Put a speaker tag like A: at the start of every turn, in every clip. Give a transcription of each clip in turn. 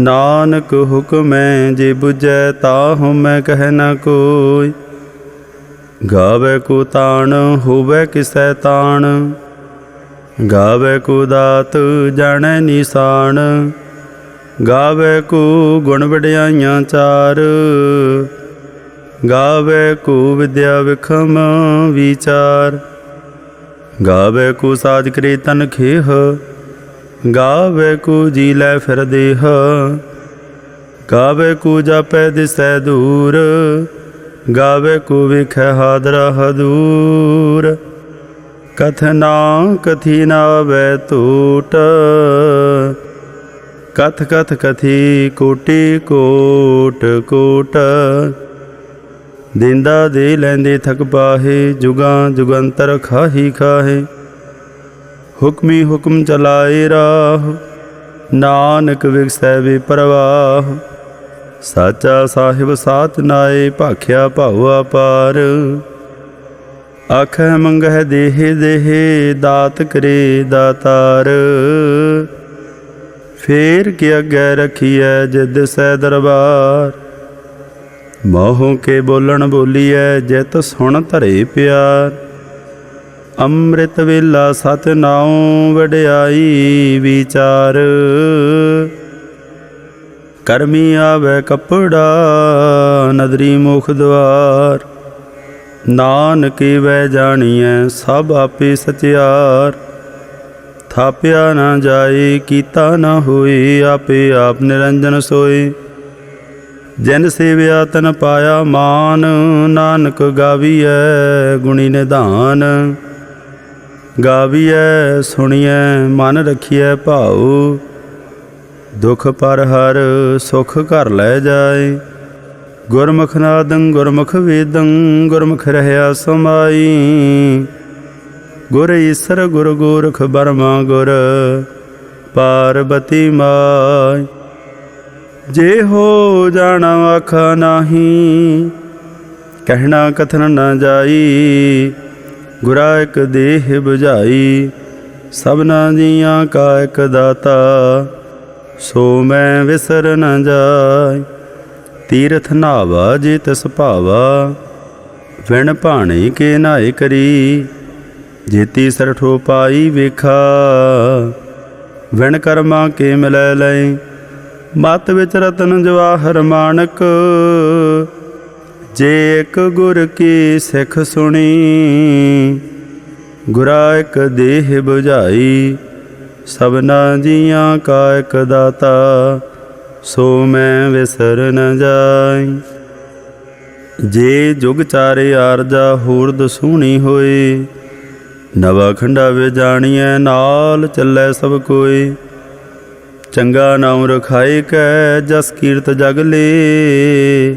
A: ਨਾਨਕ ਹੁਕਮੈ ਜੇ 부ਜੈ ਤਾਹੁ ਮੈਂ ਕਹਿ ਨਾ ਕੋਈ। ਗਾਵੇ ਕੋ ਤਾਣ, ਹੋਵੇ ਕਿਸੈ ਤਾਣ। ਗਾਵੇ ਕੋ ਦਾਤ, ਜਾਣੈ ਨਿਸ਼ਾਨ। ਗਾਵੇ ਕੋ ਗੁਣ ਵਡਿਆਈਆਂ ਚਾਰ। ਗਾਵੇ ਕੋ ਵਿਦਿਆ ਵਿਖਮ ਵਿਚਾਰ। ਗਾਵੇ ਕੋ ਸਾਜ ਕਰੇ ਤਨ ਖੇਹ। ਗਾਵੇ ਕੋ ਜੀ ਲੈ ਫਿਰ ਦੇਹ ਗਾਵੇ ਕੋ ਜਾਪੈ ਦਿਸੈ ਦੂਰ। ਗਾਵੇ ਕੋ ਵਿਖੈ ਹਾਦਰ ਹਦੂਰ। ਕਥਨਾ ਕਥੀ ਨਾ ਵੈ ਟੂਟ ਕਥ ਕਥ ਕਥੀ ਕੋਟੀ ਕੋਟ ਕੋਟ। ਦਿੰਦਾ ਦੇ ਲੈਂਦੇ ਥਕ ਪਾਹੇ, ਜੁਗਾਂ ਜੁਗੰਤਰ ਖਾਹੀ ਖਾਹੇ। ਹੁਕਮੀ ਹੁਕਮ ਚਲਾਏ ਰਾਹ, ਨਾਨਕ ਵਿਗਸੈ ਵੇ ਪ੍ਰਵਾਹ ਸਾਚਾ ਸਾਹਿਬ ਸਾਥ ਨਾਏ, ਭਾਖਿਆ ਭਾਉ ਅਪਾਰ ਆਖੈ ਮੰਗਹਿ ਦੇਹ ਦੇਹ, ਦਾਤ ਕਰੇ ਦਾਤਾਰ। ਫੇਰ ਕਿ ਅੱਗੇ ਰਖੀਐ ਜਿਦ ਸੈ ਦਰਬਾਰ। ਮੋਹ ਕੇ ਬੋਲਣ ਬੋਲੀਐ, ਜਿਤ ਸੁਣ ਧਰੇ ਪਿਆਰ। ਅੰਮ੍ਰਿਤ ਵੇਲਾ ਸਤ ਵਡਿਆਈ ਵਿਚਾਰ। ਕਰਮੀ ਆਵੇ ਕਪੜਾ, ਨਦਰੀ ਮੁਖ ਦਵਾਰ। ਨਾਨਕੀ ਵੈ ਜਾਣੀਐ, ਸਭ ਆਪੇ ਸਚਿਆਰ। ਥਾਪਿਆ ਨਾ ਜਾਏ, ਕੀਤਾ ਨਾ ਹੋਏ, ਆਪੇ ਆਪ ਨਿਰੰਜਨ ਸੋਏ। ਜਿਨ ਸੇਵਿਆ ਤਨ ਪਾਇਆ ਮਾਨ, ਨਾਨਕ ਗਾਵੀਐ ਗੁਣੀ ਨਿਧਾਨ। ਗਾਵੀਐ, ਸੁਣੀਐ, ਮਨ ਰਖੀਐ ਭਾਉ। ਦੁਖ ਪਰ ਹਰ ਸੁਖ ਘਰ ਲੈ ਜਾਏ। ਗੁਰਮੁਖ ਨਾਦੰ, ਗੁਰਮੁਖ ਵੇਦੰ, ਗੁਰਮੁਖ ਰਹਿਆ ਸਮਾਈ। ਗੁਰ ਈਸਰ, ਗੁਰ ਗੋਰਖ ਬਰਮਾ ਗੁਰ, ਪਾਰਬਤੀ ਮਾਈ। ਜੇ ਹੋ ਜਾਣਾ ਆਖਾ ਨਾਹੀ, ਕਹਿਣਾ ਕਥਨ ਨਾ ਜਾਈ। ਗੁਰਾ ਇਕ ਦੇਹ 부ਝਾਈ ਸਭਨਾ ਜੀਆਂ ਕਾ ਇਕ ਦਾਤਾ। ਸੋ ਮੈਂ ਵਿਸਰ ਨ ਜਾਈ, ਤੀਰਥ ਨਾਵਾ ਜੇ ਤਿਸ ਭਾਵਾ। ਵਿਣ ਭਾਣੇ ਕੇ ਨਾਏ ਕਰੀ, ਜੇਤੀ ਸਰਠੋ ਪਾਈ ਵੇਖਾ। ਵਿਣ ਕਰਮਾ ਕੇ ਮਿਲੈ ਲੈ ਮਤ ਵਿੱਚ ਰਤਨ ਜਵਾਹਰ ਮਾਨਕ। ਜੇ ਇੱਕ ਗੁਰ ਕੀ ਸਿੱਖ ਸੁਣੀ, ਗੁਰਾ ਇੱਕ ਦੇਹ 부ਝਾਈ ਸਭਨਾ ਜੀਆਂ ਕਾ ਇੱਕ ਦਾਤਾ, ਸੋ ਮੈਂ ਵਿਸਰ ਨ ਜਾਈ। ਜੇ ਜੁਗ ਚਾਰੇ ਆਰਜਾ ਹੋਰ ਦਸੂਣੀ ਹੋਏ ਨਵਾ ਖੰਡਾ ਵੇ ਜਾਣੀਐ, ਨਾਲ ਚੱਲੈ ਸਭ ਕੋਈ। ਚੰਗਾ ਨਾਮ ਰਖਾਏ ਕੈ, ਜਸ ਕੀਰਤ ਜਗ ਲੇ।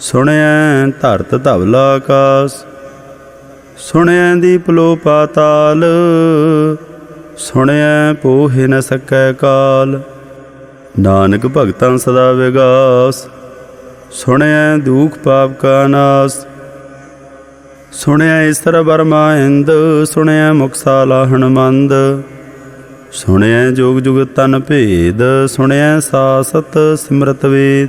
A: ਸੁਣਿਐ ਧਰਤ ਧਵਲਾ ਆਕਾਸ, ਸੁਣਿਐ ਦੀਪ ਲੋ ਪਾਤਾਲ ਸੁਣਿਐ ਪੋਹਿ ਨ ਸਕੈ ਕਾਲ। ਨਾਨਕ ਭਗਤਾਂ ਸਦਾ ਵਿਗਾਸ, ਸੁਣਿਐ ਦੁਖ ਪਾਪ ਕਾ ਨਾਸ। ਸੁਣਿਆ ਈਸਰ ਬਰਮਾ ਇੰਦ, ਸੁਣਿਐ ਮੁਕਸਾਲਾ ਹਨਮੰਦ ਸੁਣਿਆ ਜੋਗ ਜੁਗ ਤਨ ਭੇਦ ਸੁਣਿਆ ਸਾਸਤ ਸਿਮਰਤ ਵੇਦ।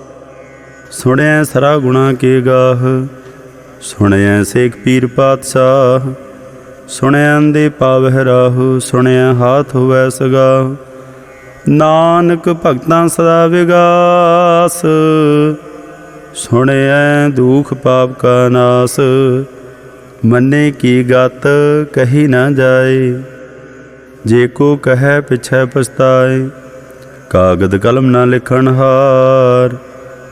A: ਸੁਣਿਐ ਸਰਾ ਗੁਣਾ ਕੇ ਗਾਹ, ਸੁਣਿਐ ਸੇਖ ਪੀਰ ਪਾਤਸ਼ਾਹ, ਸੁਣਿਐ ਅੰਦੇ ਪਾਵਹਿ ਰਾਹੁ, ਸੁਣਿਐ ਹਾਥ ਹੋਵੈ ਸਗਾ। ਨਾਨਕ ਭਗਤਾਂ ਸਦਾ ਵਿਗਾਸ, ਸੁਣਿਐ ਦੁਖ ਪਾਪ ਕਾ ਨਾਸ, ਮੰਨੇ ਕੀ ਗਤ ਕਹੀ ਨਾ ਜਾਏ। ਜੇ ਕੋ ਕਹੈ ਪਿਛੈ ਪਛਤਾਏ, ਕਾਗਦ ਕਲਮ ਨਾ ਲਿਖਣ ਹਾਰ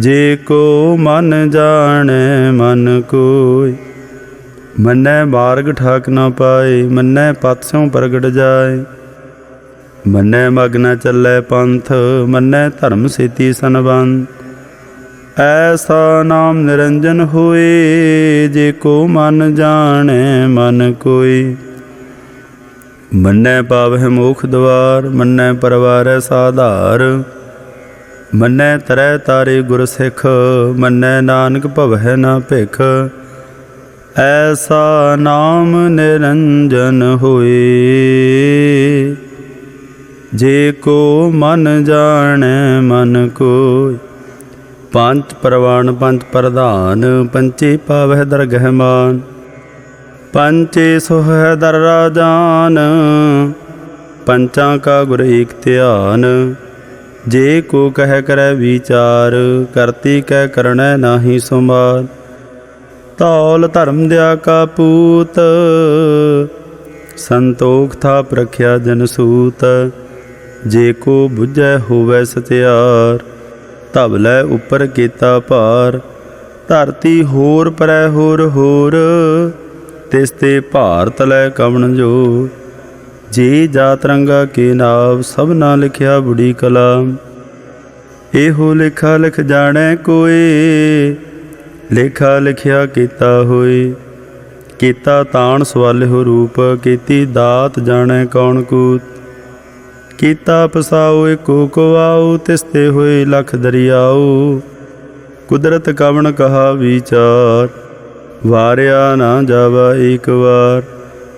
A: ਜੇ ਕੋ ਮਨ ਜਾਣੈ, ਮਨ ਕੋਈ। ਮੰਨੈ ਮਾਰਗ ਠਾਕ ਨਾ ਪਾਏ, ਮੰਨੈ ਪਤ ਪ੍ਰਗਟ ਜਾਏ। ਮੰਨੈ ਮਗ ਨ ਚੱਲੈ ਪੰਥ, ਮੰਨੈ ਧਰਮ ਸੇਤੀ ਸੰਬੰਧ ਐਸਾ ਨਾਮ ਨਿਰੰਜਨ ਹੋਏ, ਜੇ ਕੋ ਮਨ ਜਾਣੈ, ਮਨ ਕੋਈ। ਮੰਨੈ ਪਾਵਹਿ ਮੋਖ ਦਵਾਰ, ਮੰਨੈ ਪਰਵਾਰੈ ਸਾਧਾਰ। ਮੰਨੈ ਤਰੈ ਤਾਰੇ ਗੁਰ ਸਿੱਖ, ਮੰਨੈ ਨਾਨਕ ਭਵਹਿ ਨਾ ਭਿਖ। ਐਸਾ ਨਾਮ ਨਿਰੰਜਨ ਹੋਏ। ਜੇ ਕੋ ਮਨ ਜਾਣੈ, ਮਨ ਕੋਈ ਪੰਜ ਪ੍ਰਵਾਨ ਪੰਜ ਪ੍ਰਧਾਨ, ਪੰਚੇ ਪਾਵਹਿ ਦਰਗਹਿ ਮਾਨ। ਪੰਚੇ ਸੋਹੈ ਦਰ ਰਾਜਾਨ ਪੰਚਾਂ ਕਾ ਗੁਰ ਏਕ ਧਿਆਨ। ਜੇ ਕੋ ਕਹਿ ਕਰੈ ਵਿਚਾਰ, ਕਰਤੀ ਕਹਿ ਕਰਣੈ ਨਾਹੀ ਸੁਮਾਰ ਤੌਲ ਧਰਮ ਦਿਆ ਕਾ ਪੂਤ, ਸੰਤੋਖ ਥਾ ਪ੍ਰਖਿਆ ਜਨ ਸੂਤ। ਜੇ ਕੋ 부ਝੈ ਹੋਵੈ ਸਤਿਆਰ ਧਬ ਲੈ ਉਪਰ ਕੀਤਾ ਭਾਰ। ਧਰਤੀ ਹੋਰ ਪਰੈ ਹੋਰ ਹੋਰ, ਤਿਸ ਤੇ ਭਾਰਤ ਲੈ ਕਵਣ ਜੋ ਜੇ ਜਾਤ ਰੰਗਾ ਕੇ ਨਾਮ ਸਭਨਾ ਲਿਖਿਆ ਬੁੜੀ ਕਲਾਮ ਇਹੋ ਲਿਖਾ ਲਿਖ ਜਾਣੈ ਕੋਏ, ਲੇਖਾ ਲਿਖਿਆ ਕੀਤਾ ਹੋਏ। ਕੀਤਾ ਤਾਣ ਸਵਾਲਿਓ ਰੂਪ, ਕੀਤੀ ਦਾਤ ਜਾਣੈ ਕੌਣ ਕੂਤ। ਕੀਤਾ ਪਸਾਉ ਏਕੋ ਕੋ ਤਿਸਤੇ ਹੋਏ ਲਖ ਦਰਿਆਉ ਕੁਦਰਤ ਕਵਣ ਕਹਾ ਵਿਚਾਰ, ਵਾਰਿਆ ਨਾ ਜਾਵਾ ਏਕ ਵਾਰ।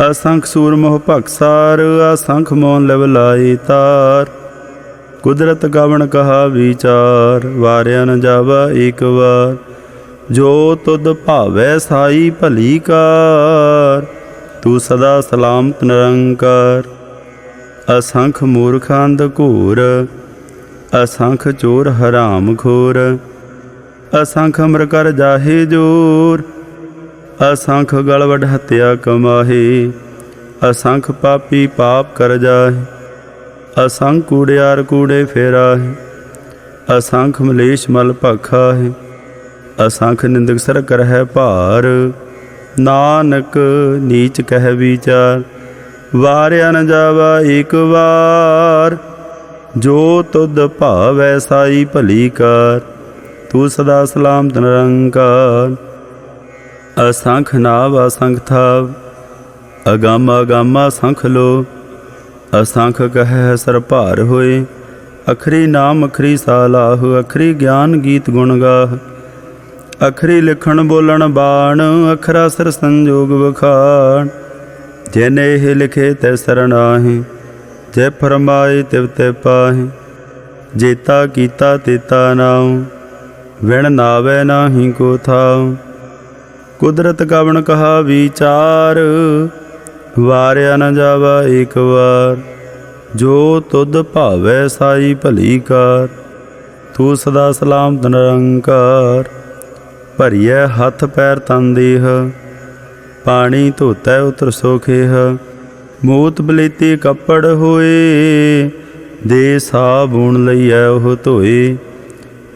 A: ਅਸੰਖ ਸੂਰ ਮੋਹ ਭਖਸਾਰ ਅਸੰਖ ਮੋਨ ਲਵ ਲਾਈ ਤਾਰ। ਕੁਦਰਤ ਗਵਣ ਕਹਾ ਵਿਚਾਰ, ਵਾਰਿਆ ਨ ਜਾਵਾ ਏਕ ਵਾਰ। ਜੋ ਤੁਧ ਭਾਵੈ ਸਾਈ ਭਲੀ ਕਾਰ, ਤੂੰ ਸਦਾ ਸਲਾਮਤ ਨਿਰੰਕਾਰ। ਅਸੰਖ ਮੂਰਖਾਂ ਅੰਧ ਅਸੰਖ ਚੋਰ ਹਰਾਮ ਖੋਰ। ਅਸੰਖ ਅਮਰ ਕਰ ਜਾਹੇ ਜੋਰ ਅਸੰਖ ਗਲਵਡ ਹਤਿਆ ਕਮਾਹੇ, ਅਸੰਖ ਪਾਪੀ ਪਾਪ ਕਰ ਜਾਹੇ, ਅਸੰਖ ਕੂੜਿਆਰ ਕੂੜੇ ਫੇਰਾ ਅਸੰਖ ਮਲੇਸ਼ ਮਲ ਭਖਾ ਹੈ ਅਸੰਖ ਨਿੰਦਕ ਸਰ ਕਰ ਭਾਰ, ਨਾਨਕ ਨੀਚ ਕਹਿ ਵਿਚਾਰ, ਵਾਰਿਆ ਨ ਜਾਵਾ ਇੱਕ ਵਾਰ, ਜੋ ਤੁਧ ਭਾਵੈ ਸਾਈ ਭਲੀ ਕਰ, ਤੂੰ ਸਦਾ ਸਲਾਮ ਨਿਰੰਕਾਰ। ਅਸੰਖ ਨਾਵ, ਅਸੰਖ ਥਾਵ, ਅਗੰਮ, ਅਗਾਮਾ ਸੰਖ ਲੋ। ਅਸੰਖ ਕਹੈ ਸਰ ਭਾਰ ਹੋਏ, ਅਖਰੀ ਨਾਮ, ਅਖਰੀ ਸਾਲਾਹ, ਅਖਰੀ ਗਿਆਨ ਗੀਤ ਗੁਣ ਗਾਹ। ਅਖਰੀ ਲਿਖਣ ਬੋਲਣ ਬਾਣ, ਅਖਰਾ ਸਰ ਸੰਜੋਗ ਵਖਾਣ। ਜਿਨੇ ਇਹ ਲਿਖੇ ਤੈ ਸਰਣਾਹੀ ਜੇ ਫਰਮਾਏ ਤਿਵ ਤੇ ਪਾਹੀ। ਜੇਤਾ ਕੀਤਾ ਤੇਤਾ ਨਾਉ, ਵਿਣ ਨਾਵੇ ਨਾਹੀ ਕੋ ਥਾਉ। ਕੁਦਰਤ ਕਵਣ ਕਹਾ ਵਿਚਾਰ, ਵਾਰਿਆ ਨ ਜਾਵਾ ਏਕ ਵਾਰ। ਜੋ ਤੁਧ ਭਾਵੈ ਸਾਈ ਭਲੀ ਕਾਰ, ਤੂੰ ਸਦਾ ਸਲਾਮ ਨਿਰੰਕਾਰ। ਭਰੀਐ ਹੱਥ ਪੈਰ ਤਨ ਦੇਹ, ਪਾਣੀ ਧੋਤੈ ਉਤਰ ਸੋਖੇਹ ਮੂਤ ਬਲੇਤੀ ਕੱਪੜ ਹੋਏ, ਦੇ ਸਾਬੂਣ ਲਈਐ ਉਹ ਧੋਏ।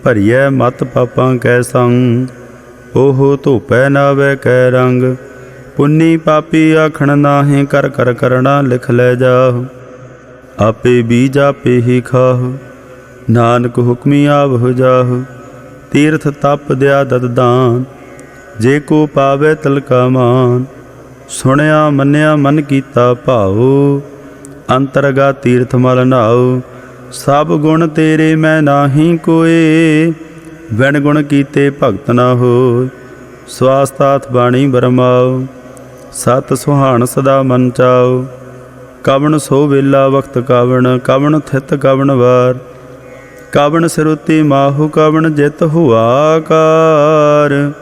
A: ਭਰੀਐ ਮਤ ਪਾਪਾਂ ਕੈ ਸੰਗ ਉਹ ਧੋਪੈ ਨਾਵੇ ਕੈ ਰੰਗ, ਪੁੰਨੀ ਪਾਪੀ ਆਖਣ ਨਾਹੀਂ ਕਰ ਕਰ ਕਰਣਾ ਲਿਖ ਲੈ ਜਾਹੁ। ਆਪੇ ਬੀਜ ਆਪੇ ਹੀ ਖਾਹੁ, ਨਾਨਕ ਹੁਕਮੀ ਆਵਹੁ ਜਾਹੁ। ਤੀਰਥ ਤਪ ਦਿਆ ਦਤ ਦਾਨ, ਜੇ ਕੋ ਪਾਵੇ ਤਲਕਾ ਮਾਨ। ਸੁਣਿਆ ਮੰਨਿਆ ਮਨ ਕੀਤਾ ਭਾਉ ਅੰਤਰਗਾ ਤੀਰਥ ਮਲ ਨਾਉ। ਸਭ ਗੁਣ ਤੇਰੇ ਮੈਂ ਨਾਹੀ ਕੋਏ ਵਿਣ ਗੁਣ ਕੀਤੇ ਭਗਤ ਨਾ ਹੋ ਸਵਾਸਤਾਥ ਬਾਣੀ ਬਰਮਾਓ ਸਤ ਸੁਹਾਣ ਸਦਾ ਮਨ ਚਾਓ ਕਵਣ ਸੋ ਵੇਲਾ ਵਕਤ ਕਵਣ ਕਵਣ ਥਿਤ ਕਵਣ ਵਾਰ। ਕਵਣ ਸਰੂਤੀ ਮਾਹੂ, ਕਵਣ ਜਿਤ ਹੁਆ ਕਾਰ।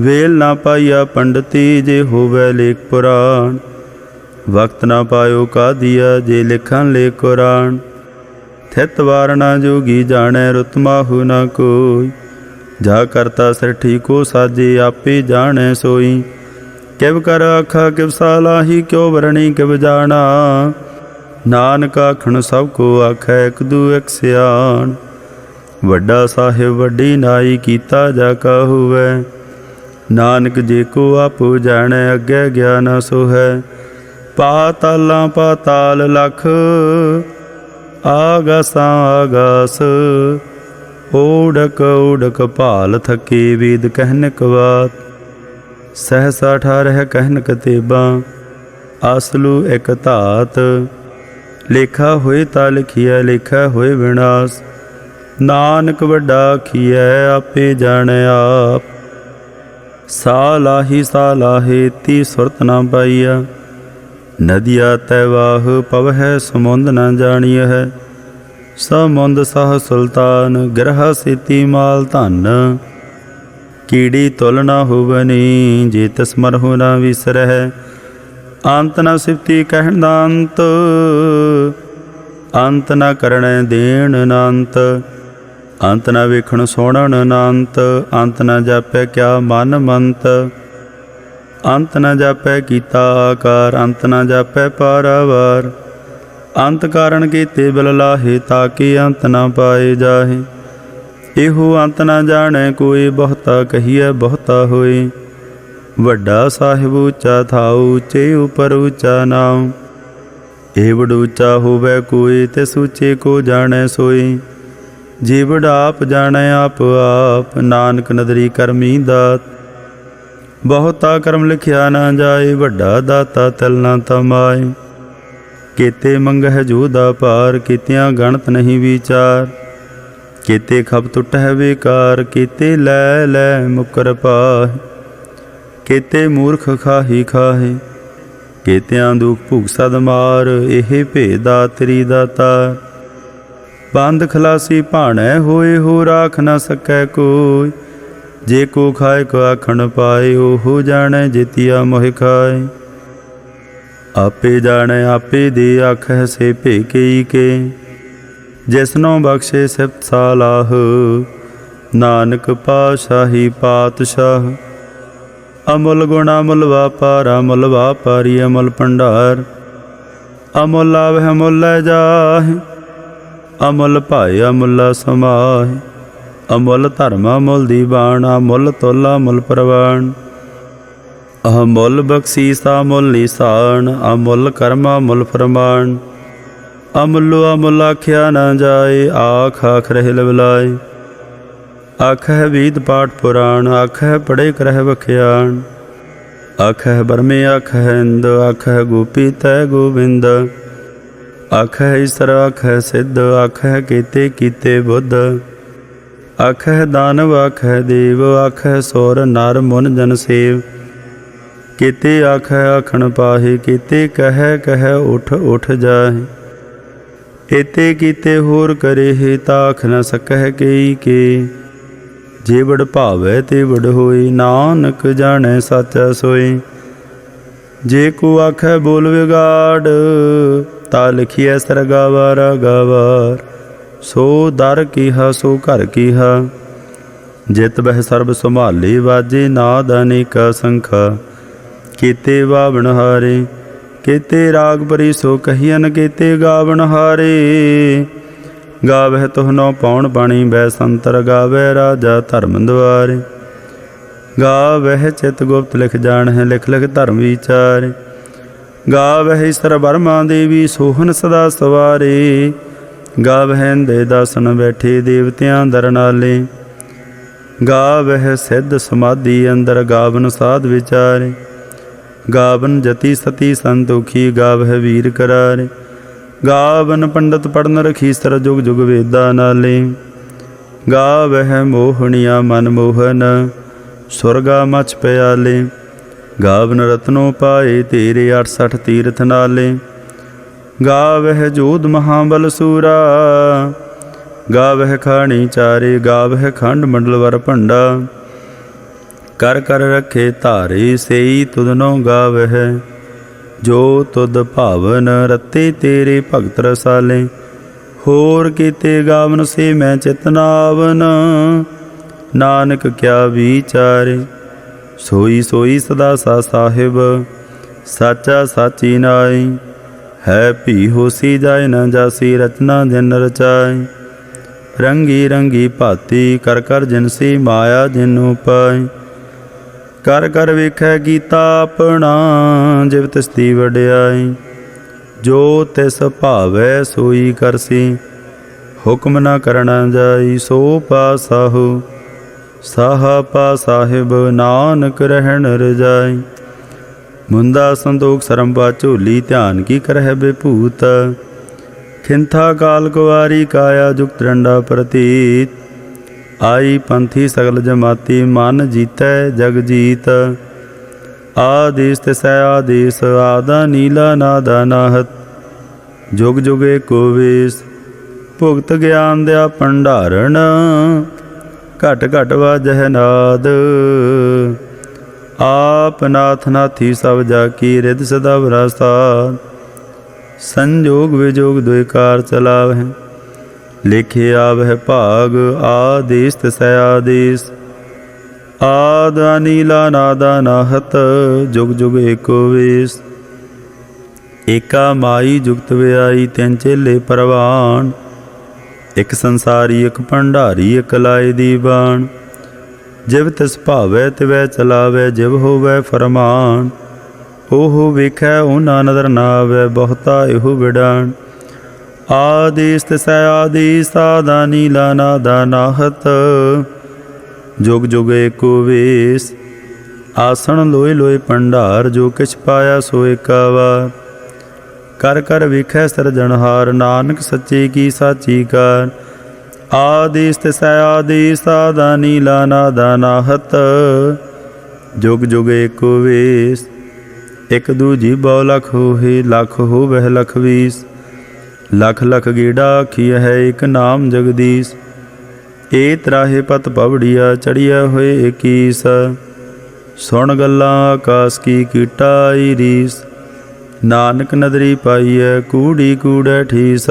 A: ਵੇਲ ਨਾ ਪਾਈਆ ਪੰਡਤੀ, ਜੇ ਹੋਵੇ ਲੇਖ ਪੁਰਾਣ। ਵਕਤ ਨਾ ਪਾਇਓ ਕਾਦੀਆ ਜੇ ਲਿਖਣ ਲੇਖ ਕੁਰਾਨ। ਥਿਤ ਵਾਰਣਾ ਜੋਗੀ ਜਾਣੈ ਰੁਤ ਮਾਹੂ ਨਾ ਕੋਈ। ਜਾ ਕਰਤਾ ਸਿਰ ਠੀਕੋ ਸਾਜੇ, ਆਪੇ ਜਾਣੈ ਸੋਈ। ਕਿਵ ਕਰ ਆਖਾ, ਕਿਵ ਸਾਲਾਹੀ ਕਿਉ ਵਰਣੀ, ਕਿਵ ਜਾਣਾ। ਨਾਨਕ ਆਖਣ, ਸਭ ਕੋ ਆਖੈ, ਇਕ ਦੂ ਇਕ ਸਿਆਣ। ਵੱਡਾ ਸਾਹਿਬ, ਵੱਡੀ ਨਾਈ, ਕੀਤਾ ਜਾ ਕਾ ਹੋਵੇ। ਨਾਨਕ ਜੇ ਕੋ ਆਪੋ ਜਾਣੈ, ਅੱਗੇ ਗਿਆਨ ਸੋ ਹੈ ਪਾਤਾਲਾਂ ਪਾਤਾਲ ਲਖ। ਆਗਾਸਾਂ ਆਗਾਸ ਓੜਕ ਓੜਕ ਭਾਲ ਥਕੇ ਵੇਦ ਕਹਿਨਕ ਬਾਤ ਸਹਸਾ ਠਾਰਹਿ ਕਹਿਨਕ ਤੇਬਾ ਆਸਲੂ ਇਕ ਧਾਤ। ਲੇਖਾ ਹੋਏ ਤਾ ਲਿਖਿਆ ਲੇਖਾ ਹੋਏ ਵਿਨਾਸ਼। ਨਾਨਕ ਵੱਡਾ ਖੀਐ ਆਪੇ ਜਾਣਿਆ ਆਪ। ਸਾ ਲਾਹੀ, ਸਾ ਲਾਹੇ, ਤੀ ਸੁਰਤ ਨਾ ਪਾਈਆ। ਨਦੀਆ ਤੈ ਵਾਹ ਪਵਹਿ ਸਮੁੰਦ ਨ ਜਾਣੀਐ ਸਮੁੰਦ ਸਹ ਸੁਲਤਾਨ, ਗ੍ਰਹ ਸਿਤੀ ਮਾਲ ਧਨ। ਕੀੜੀ ਤੁਲ ਨਾ ਹੋਵਨੀ ਜੇ ਤਿਸ ਮਰਹੁ ਨਾ ਵਿਸਰਹਿ। ਅੰਤ ਨ ਸਿਫਤੀ ਕਹਿਣ ਦਾ ਅੰਤ ਅੰਤ ਨ ਕਰਣੈ ਦੇਣ ਅਨੰਤ। ਅੰਤ ਨ ਵੇਖਣ ਸੋਣਨ ਅਨੰਤ, ਅੰਤ ਨ ਜਾਪੈ ਕਿਆ ਮਨ ਮੰਤ। ਅੰਤ ਨ ਜਾਪੈ ਕੀਤਾ ਆਕਾਰ, ਅੰਤ ਨ ਜਾਪੈ ਪਾਰਾਵਾਰ। ਅੰਤ ਕਾਰਨ ਕੀਤੇ ਬਿਲ ਲਾਹੇ ਤਾਕੇ ਅੰਤ ਨ ਪਾਏ ਜਾਹੇ। ਇਹੋ ਅੰਤ ਨ ਜਾਣੈ, ਕੋਈ ਬਹੁਤਾ ਕਹੀਐ, ਬਹੁਤਾ ਹੋਏ। ਵੱਡਾ ਸਾਹਿਬ ਉੱਚਾ, ਥਾਉ ਉੱਚੇ, ਉਪਰ ਉੱਚਾ ਨਾਮ ਇਹ ਵਡ ਉੱਚਾ ਹੋਵੇ ਕੋਈ ਤੇ ਸੂਚੇ ਕੋ ਜਾਣੈ ਸੋਈ ਜੀ ਵਡ ਆਪ ਜਾਣੈ, ਆਪ ਆਪ, ਨਾਨਕ ਨਦਰੀ ਕਰਮੀ ਦਾਤ। ਬਹੁਤਾ ਕਰਮ ਲਿਖਿਆ ਨਾ ਜਾਏ, ਵੱਡਾ ਦਾਤਾ ਤਿਲ ਨਾ ਤਮਾਏ। ਕੀਤੇ ਮੰਗਹਿ ਜੋ ਦਾ ਭਾਰ, ਕੀਤਿਆਂ ਗਣਤ ਨਹੀਂ ਵਿਚਾਰ। ਕੀਤੇ ਖਬ ਟੁੱਟ ਹੈ ਵਿਕਾਰ ਕੀਤੇ ਲੈ ਲੈ ਮੁਕਰ ਪਾਹ। ਕੀਤੇ ਮੂਰਖ ਖਾਹੀ ਖਾਹੇ, ਕੀਤਿਆਂ ਦੁਖ ਭੁਗ ਸਦ ਮਾਰ, ਇਹ ਭੇਦਾ ਤੇਰੀ। ਦਾਤਾ ਬੰਦ ਖਲਾਸੀ ਭਾਣੈ ਹੋਏ ਹੋ ਰਾਖ ਨਾ ਸਕੈ ਕੋਈ। ਜੇ ਕੋ ਖਾਏ ਕੋ ਆਖਣ ਪਾਏ, ਉਹ ਜਾਣੈ ਜਿਤਿਆ ਮੋਹਿ ਖਾਏ। ਆਪੇ ਜਾਣੈ, ਆਪੇ ਦੇ ਆਖੈ ਸੇ ਭੇ ਕੇ। ਜਿਸਨੋ ਬਖਸ਼ੇ ਸਿਫਤ ਸਾਲਾਹ, ਨਾਨਕ ਪਾਸ਼ਾਹੀ ਪਾਤਸ਼ਾਹ। ਅਮੁੱਲ ਗੁਣ ਅਮੁੱਲ ਵਾਪਾਰ, ਅਮੁੱਲ ਵਾਪਾਰੀ ਅਮੁੱਲ ਭੰਡਾਰ। ਅਮੁੱਲ ਆਵਹਿ ਮੁੱਲ ਲੈ ਜਾਹਿ, ਅਮੁੱਲ ਭਾਇ ਅਮੁੱਲਾ ਸਮਾਹਿ। ਅਮੁੱਲ ਧਰਮ ਅਮੁੱਲ ਦੀਵਾਨ ਅਮੁੱਲ ਤੋਲਾ ਅਮੁੱਲ ਪ੍ਰਵਾਨ। ਅਮੁੱਲ ਬਖਸ਼ੀਸਾ ਅਮੁੱਲ ਨਿਸ਼ਾਨ ਅਮੁੱਲ ਕਰਮ ਅਮੁੱਲ ਫਰਮਾਨ। ਅਮੁੱਲੋ ਅਮੁੱਲ ਆਖਿਆ ਨਾ ਜਾਏ, ਆਖ ਆਖ ਰਹਿ ਲਵਲਾਏ। ਆਖ ਹੈ ਵੀਦ ਪਾਠ ਪੁਰਾਣ ਆਖ ਹੈ ਪੜੇ ਕਰਹਿ ਵਖਿਆਣ। ਆਖ ਹੈ ਬਰਮੇ ਆਖ ਹੈ ਇੰਦ ਆਖ ਹੈ ਗੋਪੀ ਤੈ ਗੋਬਿੰਦ ਆਖ ਹੈ ਈਸਰ ਆਖ ਹੈ ਸਿੱਧ ਆਖ ਹੈ ਕੀਤੇ ਕੀਤੇ ਬੁੱਧ। ਆਖ ਹੈ ਦਾਨਵ ਆਖ ਹੈ ਦੇਵ ਆਖ ਹੈ ਸੋਰ, ਨਰ, ਮੁਨ, ਜਨ ਸੇਵ। ਕੀਤੇ ਆਖੈ ਆਖਣ ਪਾਹੇ, ਕੀਤੇ ਕਹਿ ਕਹੈ ਉਠ ਉਠ ਜਾਹੇ। ਏਤੇ ਕੀਤੇ ਹੋਰ ਕਰੇ ਹੈ ਤਾਖ ਨ ਸਕਹਿ ਕਈ ਕੇ। ਜੇ ਵੜ ਭਾਵੈ ਤੇ ਵੜ ਹੋਈ ਨਾਨਕ ਜਾਣੈ ਸਾਚਾ ਸੋਈ ਜੇ ਕੋ ਆਖੈ ਬੋਲ ਵਿਗਾੜ, ਤਾ ਲਿਖੀਐ ਸਰਗਾਵਾਰ ਗਾਵਾਰ। ਸੋ ਦਰ ਕੀਹਾ, ਸੋ ਘਰ ਕੀਹਾ। ਜਿਤ ਬਹਿ ਸਰਬ ਸੰਭਾਲੇ, ਵਾਜੇ ਨਾਦ ਅਨੇਕਾ ਸੰਖਾ। ਕੀਤੇ ਵਾਵਣ ਹਾਰੇ, ਕੀਤੇ ਰਾਗ ਪਰੀ ਸੋ ਕਹੀਨ ਕੀਤੇ ਗਾਵਣ ਹਾਰੇ। ਗਾਵਹਿ ਤੁਹਨੋ ਪੌਣ ਬਾਣੀ ਬੈ ਸੰਤਰ ਗਾਵੇ ਰਾਜਾ ਧਰਮ ਦੁਆਰੇ। ਗਾਵਹਿ ਚਿਤ ਗੁਪਤ ਲਿਖ ਜਾਣ ਹੈ ਲਿਖ ਲਿਖ ਧਰਮ ਵਿਚਾਰੇ। ਗਾਵਹਿ ਸਰ ਬਰਮਾ ਦੇਵੀ, ਸੋਹਨ ਸਦਾ ਸਵਾਰੇ। ਗਾਵਹਿ ਦੇ ਦਾਸਨ ਬੈਠੇ ਦੇਵਤਿਆਂ ਦਰਨਾਲੇ। ਗਾਵਹਿ ਸਿੱਧ ਸਮਾਧੀ ਅੰਦਰ ਗਾਵਨ ਸਾਧ ਵਿਚਾਰੇ। ਗਾਵਨ ਜਤੀ ਸਤੀ ਸੰਤੋਖੀ ਗਾਵਹਿ ਵੀਰ ਕਰਾਰੇ। ਗਾਵਨ ਪੰਡਤ ਪੜਨ ਰਖੀ ਸਰ ਜੁਗ ਜੁਗ ਵੇਦਾ ਨਾਲੇ। ਗਾਵਹਿ ਮੋਹਣੀਆ ਮਨ ਮੋਹਨ, ਸੁਰਗਾ ਮਚ ਪਿਆਲੇ। ਗਾਵਨ ਰਤਨੋ ਪਾਏ ਤੇਰੇ 68 ਤੀਰਥ ਨਾਲੇ। ਗਾਵਹਿ ਜੋਧ ਮਹਾਬਲ ਸੂਰਾ। ਗਾਵਹਿ ਖਾਣੀ ਚਾਰੇ, ਗਾਵਹਿ ਖੰਡ ਮੰਡਲ ਵਰ ਭੰਡਾ। ਕਰ ਕਰ ਰਖੇ ਧਾਰੇ ਸੇਈ ਤੁਧਨੋ ਗਾਵਹਿ। ਜੋ ਤੁਧ ਭਾਵਨ ਰਤੇ ਤੇਰੇ ਭਗਤ ਰਸਾਲੇ। ਹੋਰ ਕੀਤੇ ਗਾਵਨ ਸੇ ਮੈਂ ਚਿਤਨਾਵਨ ਨਾਨਕ ਕਿਆ ਵਿਚਾਰੇ। ਸੋਈ ਸੋਈ ਸਦਾ ਸਾ ਸਾਹਿਬ। ਸਾਚਾ ਸਾਚੀ ਨਾਈ ਹੈ ਭੀ ਹੋਸੀ ਜਾਏ ਨਾ ਜਾਸੀ ਰਚਨਾ ਜਿਨ ਰਚਾਈ ਰੰਗੀ ਰੰਗੀ ਭਾਤੀ ਕਰ ਕਰ ਜਿਨਸੀ ਮਾਇਆ ਜਿਨੂ ਪਾਈ ਕਰ ਕਰ ਵੇਖੈ ਗੀਤਾ ਆਪਣਾ ਜਿਵ ਤਿਸਤੀ ਵਡਿਆਈ ਜੋ ਤਿਸ ਭਾਵੈ ਸੋਈ ਕਰਸੀ ਹੁਕਮ ਨਾ ਕਰਣਾ ਜਾਈ ਸੋ ਪਾਸਾਹੋ ਸਾਹਾ। ਪਾ ਸਾਹਿਬ ਨਾਨਕ ਰਹਿਣ ਰਜਾਈ ਮੁੰਦਾ ਸੰਤੋਖ ਸਰੰਪਾ ਝੋਲੀ, ਧਿਆਨ ਕੀ ਕਰਹਿ ਬੇਭੂਤ ਖਿੰਥਾ ਕਾਲ ਕੁਵਾਰੀ ਕਾਇਆ ਜੁਗਤ ਰੰਡਾ ਪ੍ਰਤੀਤ। ਆਈ ਪੰਥੀ ਸਗਲ ਜਮਾਤੀ, ਮਨ ਜੀਤੈ ਜਗ ਜੀਤ। ਆਦੇਸ ਤਿਸੈ ਆਦੇਸ, ਆਦਾ ਨੀਲਾ ਨਾਦਾ ਨਾਹਤ। ਜੁਗ ਜੁਗੇ ਕੋ ਵੇਸ, ਭੁਗਤ ਗਿਆਨ ਦਿਆ ਭੰਡਾਰਣ ਘਟ ਘਟ ਵਾਜਹਿ ਨਾਦ। ਆਪ ਨਾਥ ਨਾਥੀ ਸਭ ਜਾ ਕੀ ਰਿਦ ਸਦਾ ਵਰਸਤਾਦ ਸੰਜੋਗ ਵਿਜੋਗ ਦੁਇ ਚਲਾਵਹਿ। ਲਿਖੇ ਆਵਹਿ ਭਾਗ ਆਦੇਸ ਤਿਸੈ ਆਦੇਸ। ਆਦ ਅਨੀਲਾ ਨਾਦਾ ਨਾਹਤ ਜੁਗ ਜੁਗ ਏਕੋ ਵੇਸ। ਏਕਾ ਮਾਈ ਜੁਗਤ ਵਿਆਈ ਤਿੰਨ ਚੇਲੇ ਪਰਵਾਨ। ਇਕ ਸੰਸਾਰੀ, ਇਕ ਭੰਡਾਰੀ, ਇਕ ਲਾਏ ਬਾਣ ਜਿਵ ਤਿਸ ਭਾਵੈ ਤਿਵੈ ਚਲਾਵੈ, ਜਿਵ ਹੋਵੈ ਫਰਮਾਨ। ਉਹ ਵੇਖੈ ਉਹਨਾਂ ਨਦਰ ਨਾ ਆਵੈ ਬਹੁਤਾ ਇਹੋ ਵਿਡਾਨ ਆਦੇਸ ਤਿਸੈ ਆਦੇਸ ਆਦਾ ਨੀਲਾ ਨਾਦਾ ਨਾਹਤ ਜੁਗ ਜੁਗ ਏਕੋ ਵੇਸ, ਆਸਣ ਲੋਏ ਲੋਏ ਭੰਡਾਰ, ਜੋ ਕਿਛ ਪਾਇਆ ਸੋ ਏਕਾ ਕਰ ਕਰ ਵੇਖੈ ਸਰਜਣਹਾਰ, ਨਾਨਕ ਸੱਚੇ ਕੀ ਸਾਚੀ ਕਾਰ। ਆਦੇਸ ਤਿਸੈ ਆਦੇਸ ਆਦਾ ਨੀਲਾ ਨਾਦਾ ਨਾਹਤ ਜੁਗ ਜੁਗ ਏਕੋ ਵੇਸ, ਇਕ ਦੂਜੀ ਬਹੁ ਲਖ ਹੋਏ ਲਖ ਹੋਵਹਿ ਲਖ ਵੀਸ। ਲਖ ਲਖ ਗੇੜਾ ਆਖੀ ਹੈ ਇਕ ਨਾਮ ਜਗਦੀਸ਼। ਏ ਤਰਾਹੇ ਪਤ ਪਵੜੀਆ ਚੜਿਆ ਹੋਏ 21 ਸੁਣ ਗੱਲਾਂ ਆਕਾਸ ਕੀ ਕੀਟਾਈ ਰੀਸ ਨਾਨਕ ਨਦਰੀ ਪਾਈਐ ਕੂੜੀ ਕੂੜੈ ਠੀਸ।